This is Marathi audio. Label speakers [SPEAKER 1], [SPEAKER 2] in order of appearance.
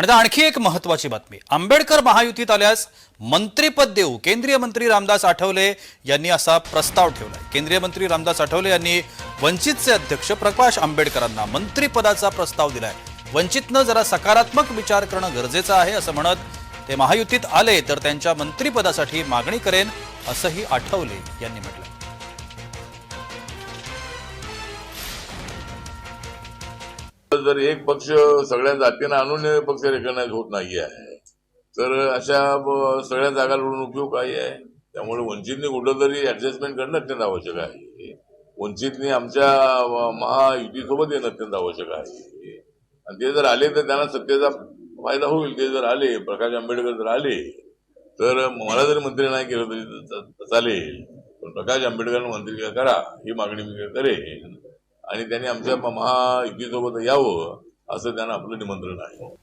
[SPEAKER 1] आणि आता आणखी एक महत्वाची बातमी. आंबेडकर महायुतीत आल्यास मंत्रीपद देऊ. केंद्रीय मंत्री रामदास आठवले यांनी असा प्रस्ताव ठेवलाय. केंद्रीय मंत्री रामदास आठवले यांनी वंचितचे अध्यक्ष प्रकाश आंबेडकरांना मंत्रिपदाचा प्रस्ताव दिलाय. वंचितनं जरा सकारात्मक विचार करणं गरजेचं आहे असं म्हणत ते महायुतीत आले तर त्यांच्या मंत्रिपदासाठी मागणी करेन असंही आठवले यांनी म्हटलं
[SPEAKER 2] जर एक पक्ष सगळ्या जातींना आणून पक्ष रेकग्नाइज होत नाही आहे तर अशा सगळ्या जागा लढून उपयोग काही आहे. त्यामुळे वंचितने कुठं तरी ऍडजस्टमेंट करणं अत्यंत आवश्यक आहे. वंचितने आमच्या महायुतीसोबत येणं अत्यंत आवश्यक आहे. आणि ते जर आले तर त्यांना सत्तेचा फायदा होईल. ते जर आले प्रकाश आंबेडकर जर आले तर मला जरी मंत्री नाही केलं तरी चालेल. पण प्रकाश आंबेडकर मंत्री करा ही मागणी मी करेन. आणि त्यांनी आमच्या महायुतीसोबत यावं असं त्यांना आपलं निमंत्रण आहे